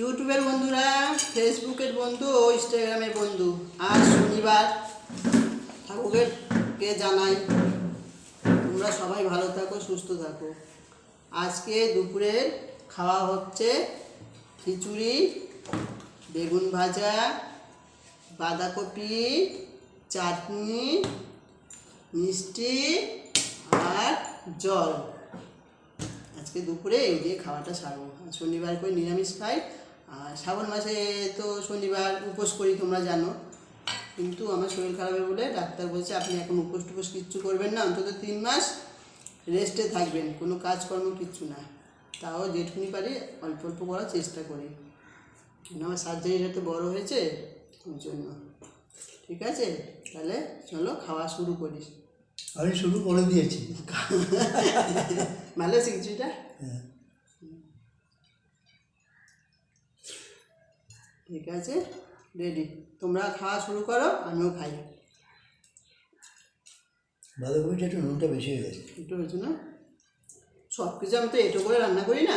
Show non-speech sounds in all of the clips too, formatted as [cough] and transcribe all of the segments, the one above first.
ইউটিউবের বন্ধুরা, ফেসবুকের বন্ধু ও ইনস্টাগ্রামের বন্ধু, আজ শনিবার। ঠাকুরের কে জানাই? তোমরা সবাই ভালো থাকো, সুস্থ থাকো। আজকে দুপুরের খাওয়া হচ্ছে খিচুড়ি, বেগুন ভাজা, বাঁধাকপি, চাটনি, মিষ্টি আর জল। আজকে দুপুরে এই দিয়ে খাওয়াটা সারবো। শনিবার করে নিরামিষ খাই। আর শ্রাবণ মাসে তো শনিবার উপোস করি তোমরা জানো। কিন্তু আমার শরীর খারাপ বলে ডাক্তার বলছে আপনি এখন উপোস টুপোস কিচ্ছু করবেন না অন্তত তিন মাস রেস্টে থাকবেন কোনো কাজকর্ম কিচ্ছু না। তাও যেটুকুনি পারি অল্প অল্প করার চেষ্টা করি। কেন আমার সার্জারিটা তো বড় হয়েছে ওই জন্য। ঠিক আছে? তাহলে চলো খাওয়া শুরু করিস আমি শুরু করে দিয়েছি। [laughs] ভালো শিখছিটা হ্যাঁ। ঠিক আছে? রেডি তোমরা খাওয়া শুরু করো আমিও খাই। বাঁধাকপিটা একটু নুনটা বেশি হয়ে গেছে। একটু হয়েছে না? সব কিছু আমি তো এটো করে রান্না করি না?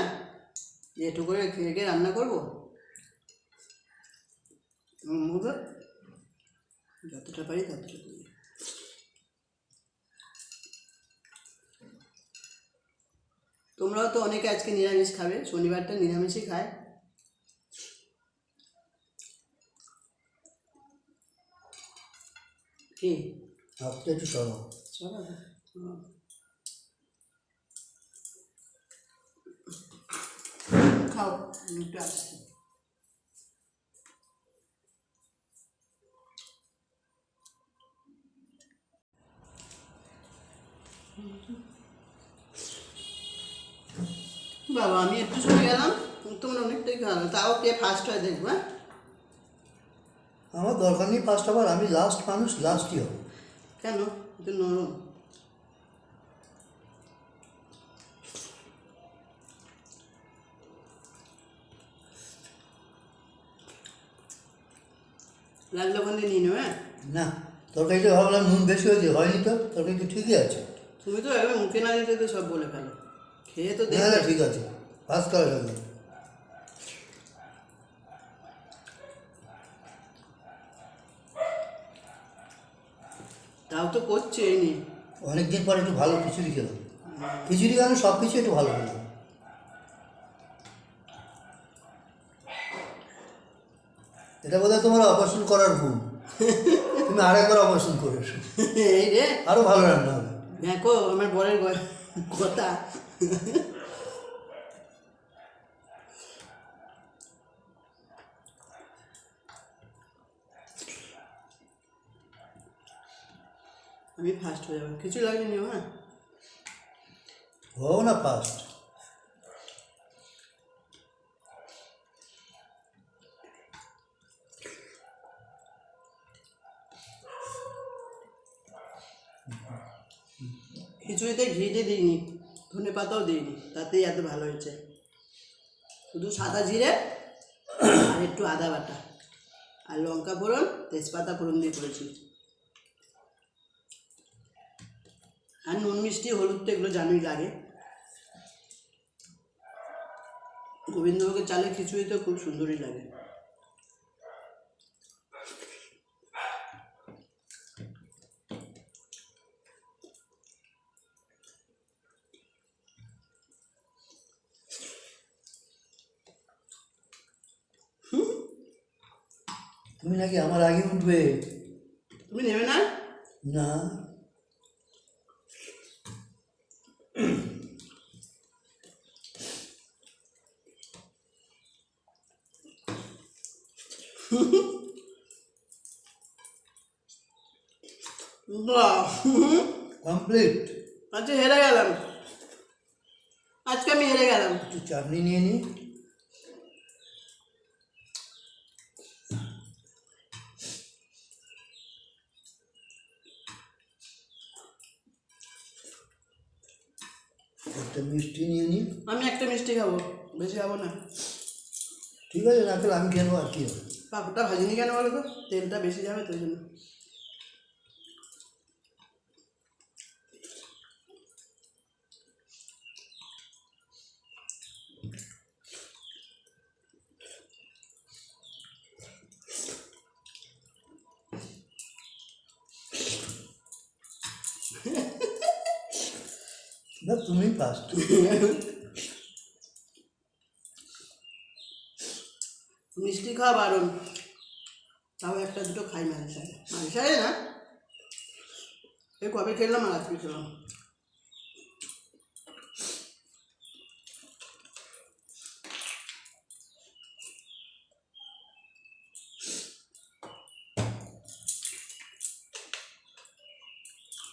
এটো করে খেয়ে খেয়ে রান্না করব? যতটা পারি ততটা করি। তোমরাও তো অনেকে আজকে নিরামিষ খাবে শনিবারটা নিরামিষই খায়। কি? হাতটা একটু সরাও। চলো খাও একটু আসছি বাবা আমি একটু সময় গেলাম তোমরা অনেকটাই খাওয়ালো তাও কে ফার্স্ট হয় দেখব হ্যাঁ? আমার দরকার নেই ফার্স্ট আবার আমি লাস্ট মানুষ লাস্টই হব। কেন? নরম। লাগলে ওখানে নিয়ে নেবে হ্যাঁ? না তরকারিটা ভাবলাম নুন বেশি হয়েছে হয়নি তো তরকারি তো ঠিকই আছে। তুমি তো একবার মুখে না দিতে তো সব বলে ফেলো। খেয়ে তো না দেখবে। ঠিক আছে ফার্স্ট করা লাগবে তাও তো করছে এই নিয়ে অনেকদিন পর একটু ভালো খিচুড়ি খেলাম। খিচুড়ি কেন সব কিছু একটু ভালো খেলাম এটা বোধহয় তোমার অপারেশন করার ভুল। তুমি আরেকবার অপারেশন করে এই রে। আরও ভালো রান্না হবে। দেখো আমার বরের কথা। আমি ফার্স্ট হয়ে যাব। কিছু লাগবে নিও হ্যাঁ? হও না ফার্স্ট খিচুড়িতে ঘি দিয়ে দিইনি ধনে পাতাও দিইনি তাতেই এত ভালো হয়েছে। শুধু সাদা জিরে আর একটু আদা বাটা। আর লঙ্কা ফোড়ন তেজপাতা ফোড়ন দিয়ে করেছি। আর নুন মিষ্টি হলুদ তো এগুলো জানোই লাগে। গোবিন্দভোগের চালের খিচুড়ি তো খুব সুন্দরই লাগে। তুমি নাকি আমার আগে উঠবে? তুমি নেবে না? না। কমপ্লিট আজকে হেরে গেলাম। আজকে আমি হেরে গেলাম। একটু চাটনি নিয়ে নিই একটা মিষ্টি নিয়ে নিই আমি একটা মিষ্টি খাব বেশি খাব না। ঠিক আছে তাহলে আমি খেলব আর কি হবে? পাপড়টা ভাজিনি কেন বলো তো তেলটা বেশি যাবে তো ওই জন্য তুমি ফার্স্ট মিষ্টি খাওয়া বারণ। তাও একটা দুটো খাই সাথে মাঝে না? এই কবে খেলাম আর আজকে খেলাম?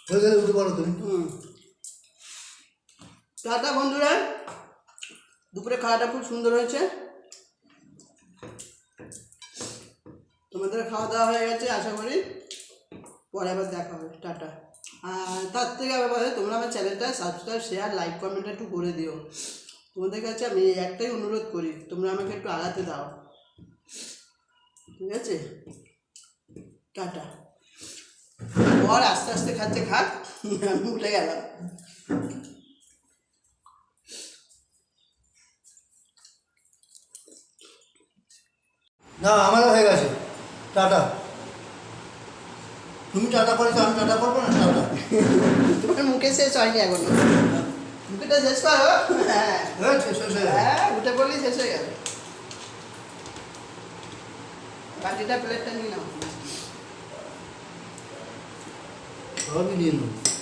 হয়ে গেলে উঠে পড়ো তুমি। হুম। টাটা বন্ধুরা, দুপুরে খাওয়াটা খুব সুন্দর হয়েছে। তোমাদের খাওয়া দাওয়া হয়ে গেছে, আশা করি। পরে আবার দেখা হবে। টাটা। আর তার থেকে আবার তোমরা আমার চ্যানেলটা সাবস্ক্রাইব শেয়ার লাইক কমেন্ট একটু করে দিও। তোমাদের কাছে আমি একটাই অনুরোধ করি, তোমরা আমাকে একটু আগাতে দাও। ঠিক আছে? টাটা। বর আস্তে আস্তে খাচ্ছে, খাক, আমি উঠে গেলাম। না আমারও হয়ে গেছে। টাটা। তুমি টাটা করেছ আমি টাটা করব না? টাটা। তোমার মুখে শেষ হয়নি এখনও। মুখেটা শেষ করো হ্যাঁ। হ্যাঁ হয়ে। হ্যাঁ উঠে পড়লেই শেষ হয়ে গেল। বাটিটা প্লেটটা নিয়ে নাও। সবই নিয়ে নেব